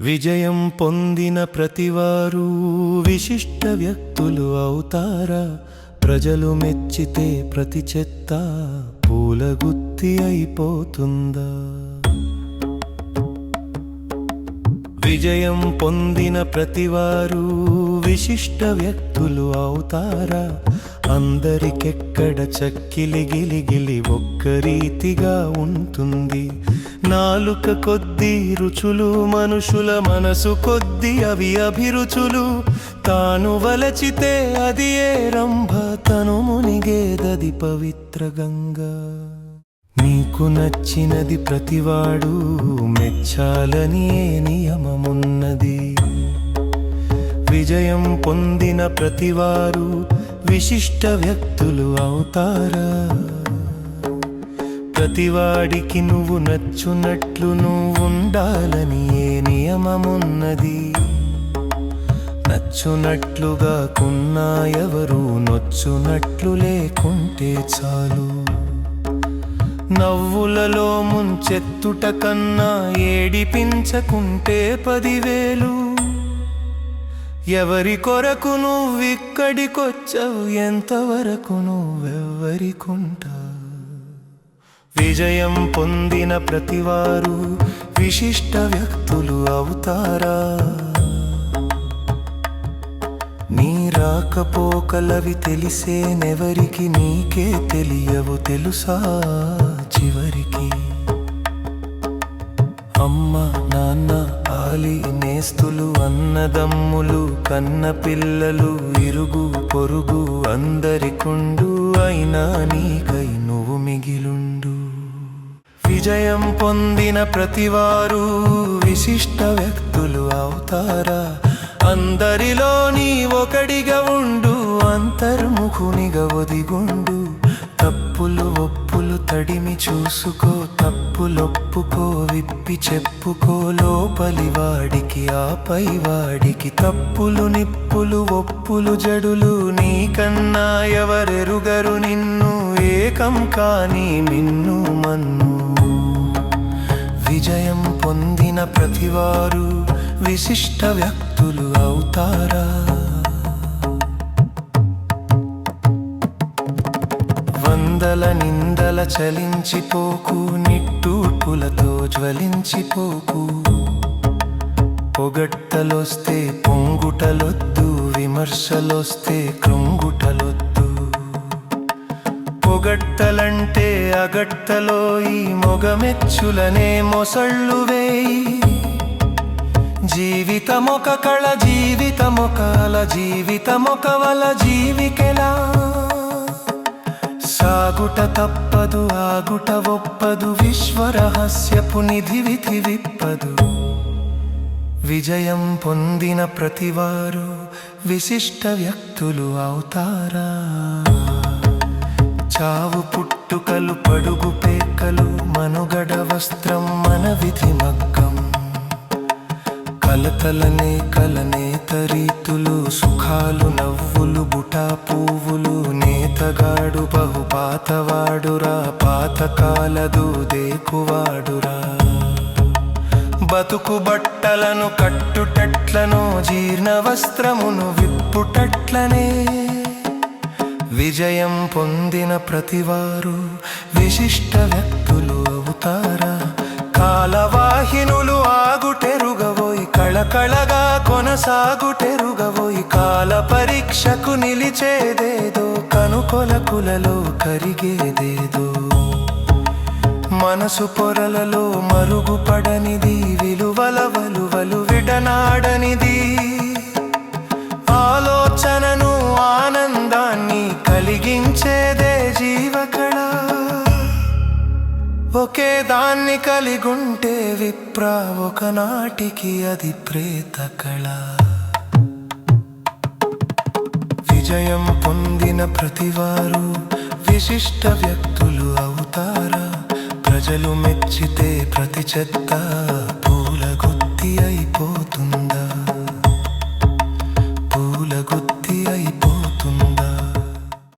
విజయం పొందిన ప్రతివారు విశిష్ట వ్యక్తులు అవుతారా? ప్రజలు మెచ్చితే ప్రతి చెత్త పూలగుత్తి అయిపోతుందా? విజయం పొందిన ప్రతివారు విశిష్ట వ్యక్తులు అవుతారా? అందరికెక్కడ చక్కిలి గిలిగిలి ఒక్క రీతిగా ఉంటుంది? నాలుక కొద్ది రుచులు మనుషుల మనసు కొద్ది అవి అభిరుచులు. తాను వలచితే అది ఏ రంభ? తను మునిగేదది పవిత్ర గంగా. నీకు నచ్చినది ప్రతివాడు మెచ్చాలని ఏ నియమమున్నది? విజయం పొందిన ప్రతివారు విశిష్ట వ్యక్తులు అవుతారా? ప్రతివాడికి నువ్వు నచ్చునట్లు నువ్వు ఉండాలని ఏ నియమమున్నది? నచ్చునట్లుగా కొన్నా ఎవరు నొచ్చునట్లు లేకుంటే చాలు. నవ్వులలో ముంచెత్తుట కన్నా ఏడిపించకుంటే పదివేలు. ఎవరి కొరకు నువ్విక్కడికొచ్చావు ఎంతవరకు నువ్వెవ్వరికుంటావు? విజయం పొందిన ప్రతివారు విశిష్ట వ్యక్తులు అవుతారా? నీ రాకపోకలవి తెలిసేనెవరికి నీకే తెలియవు తెలుసా? చివరి అమ్మ నాన్న ఆలి నేస్తులు అన్నదమ్ములు కన్న పిల్లలు ఇరుగు పొరుగు అందరికుండు అయినా నీకై నువ్వు మిగిలుండు. విజయం పొందిన ప్రతివారు విశిష్ట వ్యక్తులు అవుతారా? అందరిలో నీ ఒకడిగా ఉండు అంతర్ముఖునిగా ఒదిగుండు. తప్పులు ఒప్పు తడిమి చూసుకో తప్పులొప్పుకో విప్పి చెప్పుకో లోపలి వాడికి ఆపై వాడికి తప్పులు నిప్పులు ఒప్పులు జడులు నీకన్నా ఎవరెరుగరు నిన్ను? ఏకం కాని మిన్ను మన్ను. విజయం పొందిన ప్రతివారు విశిష్ట వ్యక్తులు అవుతారా? వందల నిందల చలించిపోకు నిట్టూర్పులతో జ్వలించిపోకు. పొగట్టలొస్తే పొంగుటలొద్దు విమర్శలొస్తే కృంగుటలొద్దు. పొగట్టలంటే అగట్టలో ఈ మొగమెచ్చులనే మొసళ్ళు వేయి. జీవితమొక కళ జీవితమొక అల జీవితమొక వల జీవికెలా? సాగుట తప్పదు ఆగుట ఒప్పదు విశ్వరహస్యపు నిధి విధి విప్పదు. విజయం పొందిన ప్రతివారు విశిష్ట వ్యక్తులు అవుతారా? చావు పుట్టుకలు పడుగు పేకలు మనుగడ వస్త్రం మన విధి మగ్గం. కలతలనే కలనే తరీతులు సుఖాలు నవ్వులు బుటా పువ్వులు నేతగాడు బహుపాతవాడురా పాతకాలదు దేకువాడురా. బతుకు బట్టలను కట్టుటట్లను జీర్ణ వస్త్రమును విప్పుటట్లనే. విజయం పొందిన ప్రతివారు విశిష్ట వ్యక్తులు అవుతారా? కాలవ కళగా కొనసాగుటెరుగవో ఈ కాల పరీక్షకు నిలిచేదేదో కనుకొలకులలో కరిగేదేదో. మనసు పొరలలో మరుగుపడనిది విలువల వలువలు విడనాడనిది ఒకే దాన్ని కలిగుంటే విప్ర ఒకనాటికి అది ప్రేత కళ విజయం పొందిన ప్రతివారు విశిష్ట వ్యక్తులు అవుతారా? ప్రజలు మెచ్చితే ప్రతి చెత్త